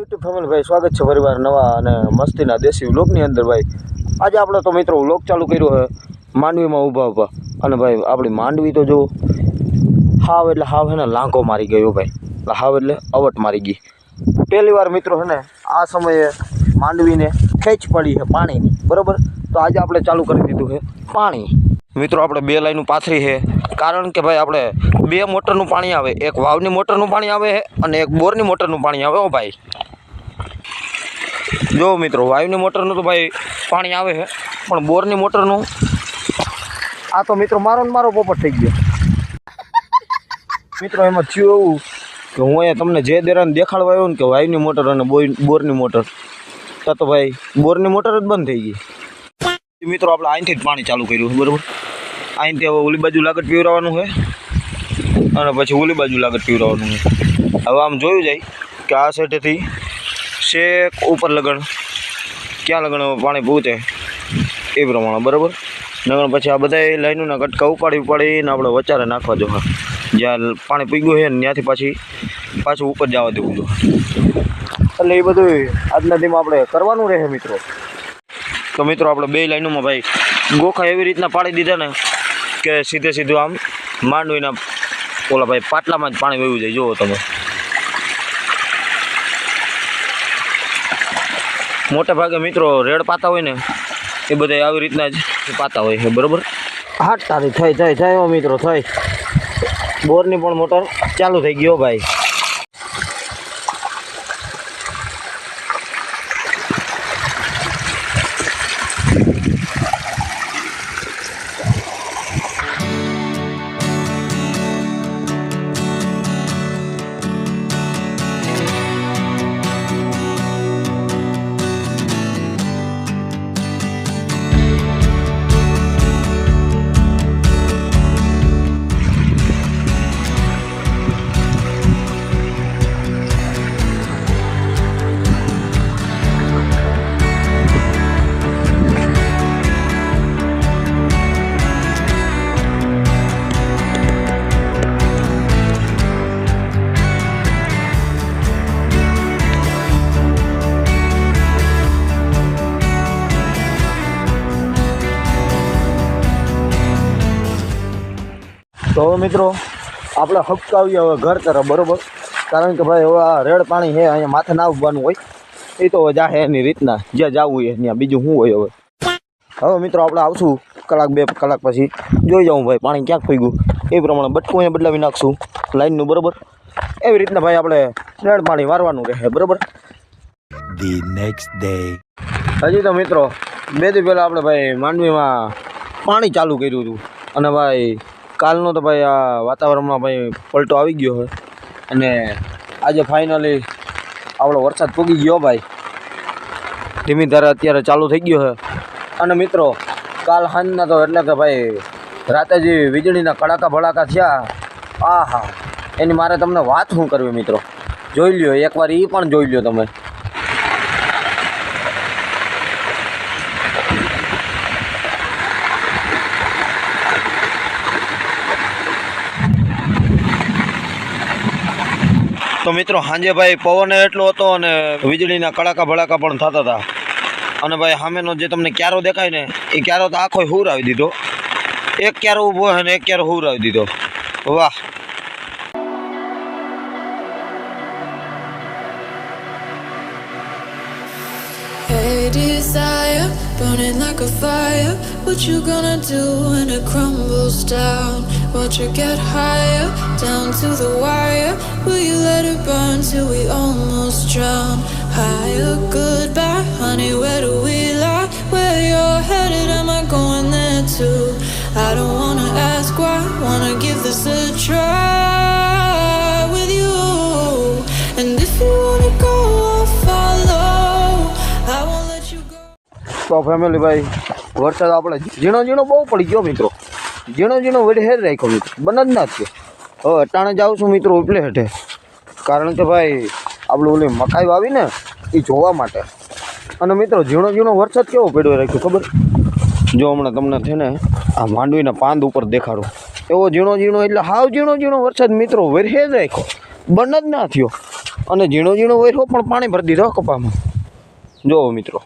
YouTube family ભાઈ, સ્વાગત છે ફરીવાર નવા અને મસ્તીના દેશી વ્લોગની અંદર ભાઈ. આજે આપણે તો મિત્રો વ્લોગ ચાલુ કર્યો છે, માંડવીમાં ઊભા ઊભા. અને ભાઈ, આપણી માંડવી તો જો હાવ એટલે હાવ હે ને લાંઘો મારી ગયો ભાઈ. હાવ એટલે અવટ મારી ગઈ. પહેલી વાર મિત્રો છે ને આ સમયે માંડવીને ખેંચ પડી છે પાણીની. બરાબર? તો આજે આપણે ચાલુ કરી દીધું છે પાણી. મિત્રો, આપણે બે લાઈનું પાથરી છે. કારણ કે ભાઈ, આપણે બે મોટરનું પાણી આવે. એક વાવની મોટરનું પાણી આવે છે અને એક બોરની મોટરનું પાણી આવે હો ભાઈ. જો મિત્રો, વાયુની મોટરનું તો ભાઈ પાણી આવે છે, પણ બોરની મોટરનું આ તો મિત્રો મારો ને મારો પોપટ થઈ ગયો. મિત્રો, એમાં થયું એવું કે હું અહીંયા તમને જે દેરાને દેખાડવા આવ્યો ને કે વાયુની મોટર અને બોરની મોટર, ત્યાં તો ભાઈ બોરની મોટર જ બંધ થઈ ગઈ. મિત્રો, આપણે અહીંથી જ પાણી ચાલુ કર્યું બરાબર? અહીંથી હવે ઓલી બાજુ લાગત પીવરાવાનું છે અને પછી ઓલી બાજુ લાગત પીવરાવાનું છે. હવે આમ જોયું જાય કે આ સાઈડેથી શેક ઉપર લગણ ક્યાં લગણ પાણી પૂતે. એ પ્રમાણે, બરાબર? નગર પછી આ બધા લાઈનોના કટકા ઉપાડી ઉપાડીને આપણે વચારે નાખવા જો જ્યાં પાણી પીગ્યું છે ને ત્યાંથી પાછી, પાછું ઉપર જવા દેવું જો એટલે એ બધું આજના દીમાં આપણે કરવાનું રહે મિત્રો. તો મિત્રો આપણે બે લાઈનોમાં ભાઈ ગોખા એવી રીતના પાડી દીધા ને કે સીધે સીધું આમ માંડવીના ઓલા ભાઈ પાટલામાં જ પાણી વહ્યું જાય. જુઓ તમે. મોટા ભાગે મિત્રો રેડ પાતા હોય ને, એ બધા આવી રીતના જ પાતા હોય છે, બરાબર? હાટ તારી થઈ થઈ થઈ મિત્રો, થઈ. બોરની પણ મોટર ચાલુ થઈ ગયો ભાઈ. તો હવે મિત્રો આપણે હપકાવીએ હવે ઘર તરફ બરોબર? કારણ કે ભાઈ હવે આ રેડ પાણી છે અહીંયા માથે ના ઉભવાનું હોય. એ તો હવે જાહે એની રીતના જ્યાં જવું હોય ત્યાં બીજું શું હોય હવે? હવે મિત્રો આપણે આવશું કલાક બે કલાક પછી. જોઈ જાઉં ભાઈ પાણી ક્યાંક થઈ ગયું એ પ્રમાણે બટકું અહીંયા બદલાવી નાખશું લાઈનનું બરાબર? એવી રીતના ભાઈ આપણે રેડ પાણી વારવાનું રહે બરાબર? The next day. હજી તો મિત્રો બે દી પહેલાં આપણે ભાઈ માંડવીમાં પાણી ચાલુ કર્યું હતું. અને ભાઈ કાલનો તો ભાઈ આ વાતાવરણમાં ભાઈ પલટો આવી ગયો છે. અને આજે ફાઇનલી આપણો વરસાદ પૂગી ગયો ભાઈ. ધીમી ધારે અત્યારે ચાલુ થઈ ગયો છે. અને મિત્રો, કાલ સાંજના તો એટલે કે ભાઈ રાતે જે વીજળીના કડાકા ભડાકા થયા આ એની મારે તમને વાત શું કરવી મિત્રો? જોઈ લ્યો, એકવાર એ પણ જોઈ લ્યો તમે. તો મિત્રો સાંજે ભાઈ પવન એટલો હતો અને વીજળીના કડાકા ભડાકા પણ થતા હતા. અને ભાઈ, સામેનો જે તમને ક્યારો દેખાય ને, એ ક્યારો તો આખો હુર આવી દીધો. એક ક્યારો ઊભો હોય ને એક ક્યારો હુર આવી દીધો. વાહ. Burning like a fire. What you gonna do when it crumbles down? Watch it get higher, down to the wire. Will you let it burn till we almost drown? Higher, goodbye, honey. તો family ભાઈ, વરસાદ આપણે ઝીણો ઝીણો બહુ પડી ગયો મિત્રો. ઝીણો ઝીણો વડે હેર રાખ્યો મિત્રો. બને જ ના થયો. હવે અટાણે જાઉં છું મિત્રો એટલે હેઠે કારણ કે ભાઈ આપણે ઓલી મકાઈ વાવી ને, એ જોવા માટે. અને મિત્રો ઝીણો ઝીણો વરસાદ કેવો પડ્યો રાખ્યો ખબર? જો હમણાં તમને છે ને, આ માંડવીના પાંદ ઉપર દેખાડો. એવો ઝીણો ઝીણો એટલે હાવ ઝીણો ઝીણો વરસાદ મિત્રો વેરહે જ રાખ્યો. બન જ ના થયો. અને ઝીણો ઝીણો વૈરો પણ પાણી ભરી દીધો કપામાં. જોવો મિત્રો.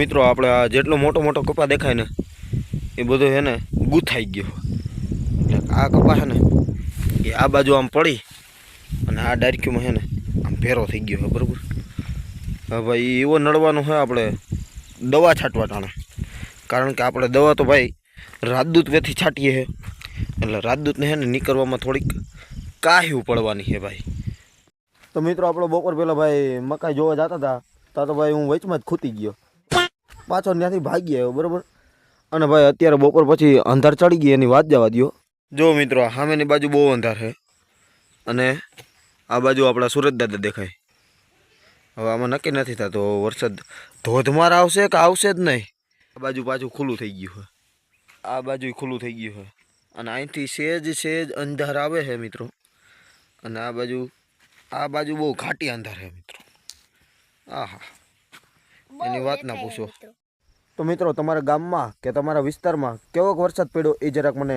મિત્રો, આપણે આ જેટલો મોટો મોટો કપા દેખાય ને, એ બધો છે ને ગૂંથાઈ ગયો. એટલે આ કપા છે ને, એ આ બાજુ આમ પડી અને આ ડાયરક્યુમાં છે ને આમ ભેરો થઈ ગયો છે બરાબર? હવે ભાઈ એવો નડવાનો છે આપણે દવા છાંટવા ટાણે. કારણ કે આપણે દવા તો ભાઈ રાજદૂત વેથી છાંટીએ છે એટલે રાજદૂતને છે ને નીકળવામાં થોડીક કાહ્યું પડવાની છે ભાઈ. તો મિત્રો, આપણો બપોર પહેલાં ભાઈ મકાઈ જોવા જતા હતા. તા તો ભાઈ હું વચમાં જ ખૂતી ગયો. પાછો ત્યાંથી ભાગી આવ્યો બરાબર? અને ભાઈ અત્યારે બપોર પછી અંધાર ચડી ગઈ એની વાત જવા દો જો મિત્રો સામેની બાજુ બહુ અંધાર છે. અને આ બાજુ આપણા સુરત દાદા દેખાય. હવે આમાં નક્કી નથી થતો વરસાદ ધોધમાર આવશે કે આવશે જ નહીં. આ બાજુ પાછું ખુલ્લું થઈ ગયું છે. આ બાજુ ખુલ્લું થઈ ગયું છે. અને અહીંથી સેજ સેજ અંધાર આવે છે મિત્રો. અને આ બાજુ આ બાજુ બહુ ઘાટી અંધાર છે મિત્રો. આહા. એની વાત ના પૂછો. તો મિત્રો, તમારા ગામમાં કે તમારા વિસ્તારમાં કેવો વરસાદ પડ્યો એ જરાક મને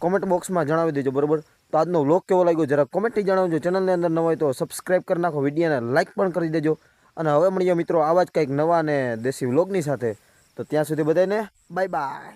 કોમેન્ટ બોક્સમાં જણાવી દેજો, બરોબર? તો આજનો વ્લોગ કેવો લાગ્યો જરાક કોમેન્ટથી જણાવજો. ચેનલની અંદર ન હોય તો સબસ્ક્રાઈબ કરી નાખો, વિડીયોને લાઇક પણ કરી દેજો. અને હવે મળીએ મિત્રો આવા જ કંઈક નવા અને દેશી વ્લોગની સાથે. તો ત્યાં સુધી બધાને બાય બાય